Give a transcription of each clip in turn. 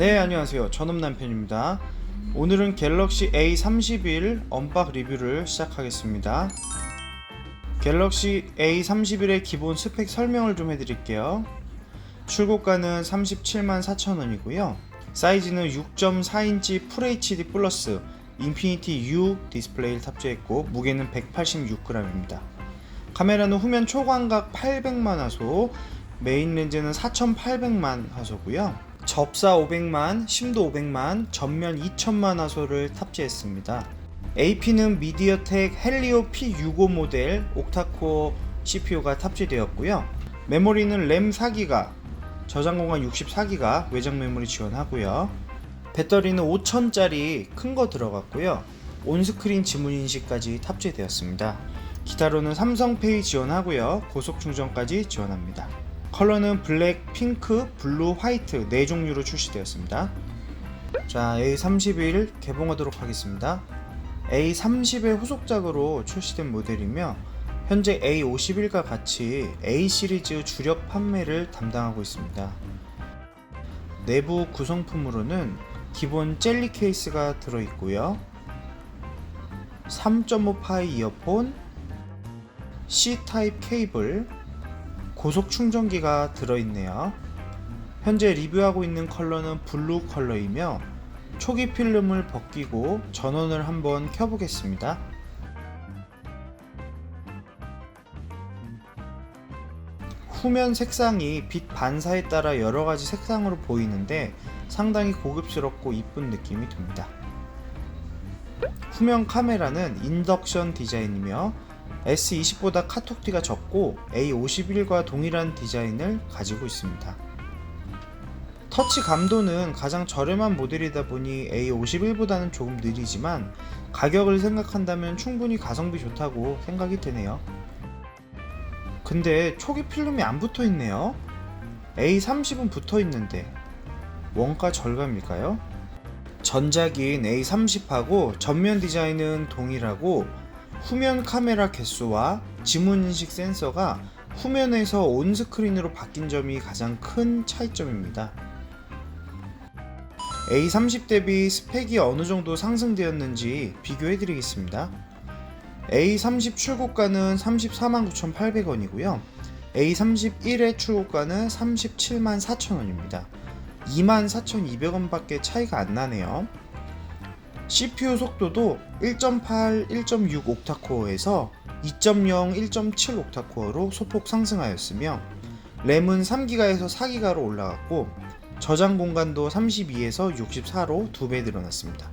네 안녕하세요. 전업 남편입니다. 오늘은 갤럭시 A31 언박 리뷰를 시작하겠습니다. 갤럭시 A31의 기본 스펙 설명을 좀 해드릴게요. 출고가는 37만 4천원이고요. 사이즈는 6.4인치 FHD 플러스 인피니티 U 디스플레이를 탑재했고 무게는 186g입니다. 카메라는 후면 초광각 800만 화소 메인 렌즈는 4800만 화소고요 접사 500만, 심도 500만, 전면 2000만 화소를 탑재했습니다. AP는 미디어텍 헬리오 P65 모델 옥타코어 CPU가 탑재되었고요. 메모리는 램 4기가, 저장 공간 64기가 외장 메모리 지원하고요. 배터리는 5000짜리 큰 거 들어갔고요. 온스크린 지문 인식까지 탑재되었습니다. 기타로는 삼성페이 지원하고요. 고속 충전까지 지원합니다. 컬러는 블랙, 핑크, 블루, 화이트 네 종류로 출시되었습니다. 자, A31 개봉하도록 하겠습니다. A30의 후속작으로 출시된 모델이며 현재 A51과 같이 A 시리즈 주력 판매를 담당하고 있습니다. 내부 구성품으로는 기본 젤리 케이스가 들어있고요. 3.5파이 이어폰, C 타입 케이블, 고속 충전기가 들어있네요. 현재 리뷰하고 있는 컬러는 블루 컬러이며 초기 필름을 벗기고 전원을 한번 켜보겠습니다. 후면 색상이 빛 반사에 따라 여러 가지 색상으로 보이는데 상당히 고급스럽고 이쁜 느낌이 듭니다. 후면 카메라는 인덕션 디자인이며 S20보다 카톡티가 적고 A51과 동일한 디자인을 가지고 있습니다. 터치 감도는 가장 저렴한 모델이다 보니 A51보다는 조금 느리지만 가격을 생각한다면 충분히 가성비 좋다고 생각이 되네요. 근데 초기 필름이 안 붙어 있네요. A30은 붙어 있는데 원가 절감일까요? 전작인 A30하고 전면 디자인은 동일하고 후면 카메라 개수와 지문 인식 센서가 후면에서 온스크린으로 바뀐 점이 가장 큰 차이점입니다. A30 대비 스펙이 어느 정도 상승되었는지 비교해 드리겠습니다. A30 출고가는 349,800원이고요. A31의 출고가는 37만 4천원입니다. 24,200원 밖에 차이가 안 나네요. CPU 속도도 1.8, 1.6 옥타코어에서 2.0, 1.7 옥타코어로 소폭 상승하였으며 램은 3기가에서 4기가로 올라갔고 저장 공간도 32에서 64로 2배 늘어났습니다.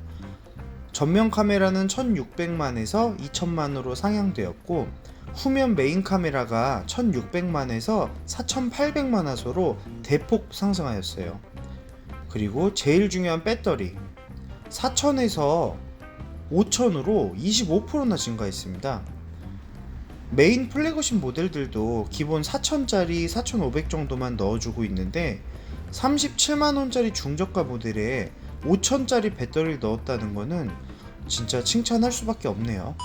전면 카메라는 1600만에서 2000만으로 상향되었고 후면 메인 카메라가 1600만에서 4800만 화소로 대폭 상승하였어요. 그리고 제일 중요한 배터리 4,000에서 5,000으로 25%나 증가했습니다. 메인 플래그십 모델들도 기본 4,000짜리 4,500 정도만 넣어주고 있는데 37만원짜리 중저가 모델에 5,000짜리 배터리를 넣었다는 거는 진짜 칭찬할 수밖에 없네요.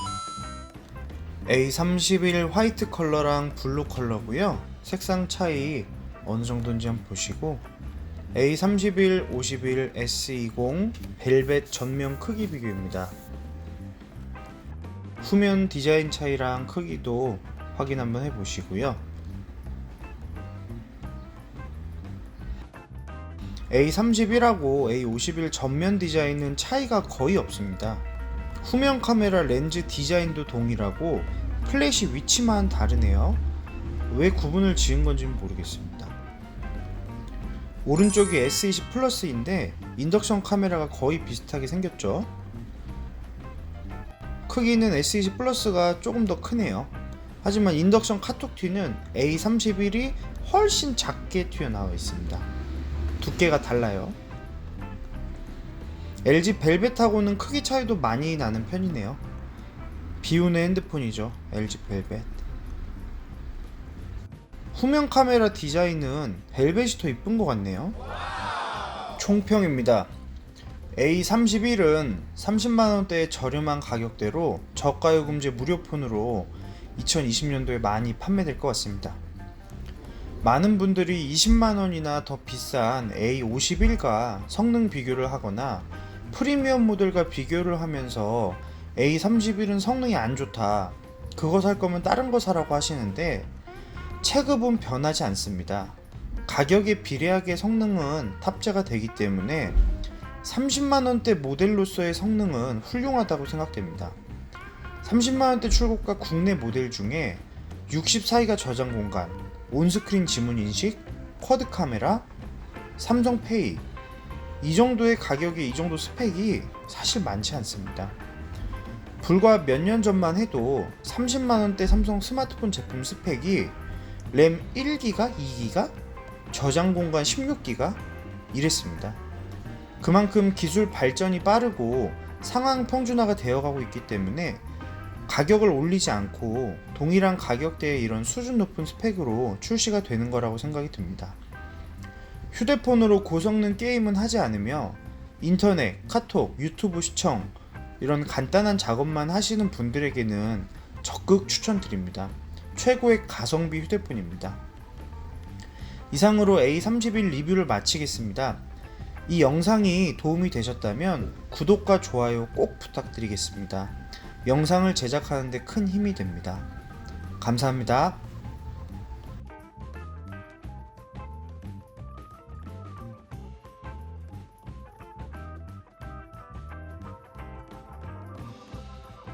A31 화이트 컬러랑 블루 컬러고요. 색상 차이 어느 정도인지 한번 보시고 A31, 51, S20 벨벳 전면 크기 비교입니다. 후면 디자인 차이랑 크기도 확인 한번 해보시고요. A31하고 A51 전면 디자인은 차이가 거의 없습니다. 후면 카메라 렌즈 디자인도 동일하고 플래시 위치만 다르네요. 왜 구분을 지은 건지는 모르겠습니다. 오른쪽이 S20 플러스인데 인덕션 카메라가 거의 비슷하게 생겼죠. 크기는 S20 플러스가 조금 더 크네요. 하지만 인덕션 카톡 뒤는 A31이 훨씬 작게 튀어나와 있습니다. 두께가 달라요. LG 벨벳하고는 크기 차이도 많이 나는 편이네요. 비운의 핸드폰이죠. LG 벨벳. 후면 카메라 디자인은 벨벳이 더 이쁜 것 같네요. 총평입니다. A31은 30만원대의 저렴한 가격대로 저가요금제 무료폰으로 2020년도에 많이 판매될 것 같습니다. 많은 분들이 20만원이나 더 비싼 A51과 성능 비교를 하거나 프리미엄 모델과 비교를 하면서 A31은 성능이 안 좋다. 그거 살 거면 다른 거 사라고 하시는데 체급은 변하지 않습니다. 가격에 비례하게 성능은 탑재가 되기 때문에 30만원대 모델로서의 성능은 훌륭하다고 생각됩니다. 30만원대 출고가 국내 모델 중에 64기가 저장 공간, 온스크린 지문 인식, 쿼드 카메라, 삼성 페이 이 정도의 가격에 이 정도 스펙이 사실 많지 않습니다. 불과 몇 년 전만 해도 30만원대 삼성 스마트폰 제품 스펙이 램 1기가, 2기가, 저장 공간 16기가 이랬습니다. 그만큼 기술 발전이 빠르고 상황 평준화가 되어가고 있기 때문에 가격을 올리지 않고 동일한 가격대의 이런 수준 높은 스펙으로 출시가 되는 거라고 생각이 듭니다. 휴대폰으로 고성능 게임은 하지 않으며 인터넷, 카톡, 유튜브 시청 이런 간단한 작업만 하시는 분들에게는 적극 추천드립니다. 최고의 가성비 휴대폰입니다. 이상으로 A31 리뷰를 마치겠습니다. 이 영상이 도움이 되셨다면 구독과 좋아요 꼭 부탁드리겠습니다. 영상을 제작하는데 큰 힘이 됩니다. 감사합니다.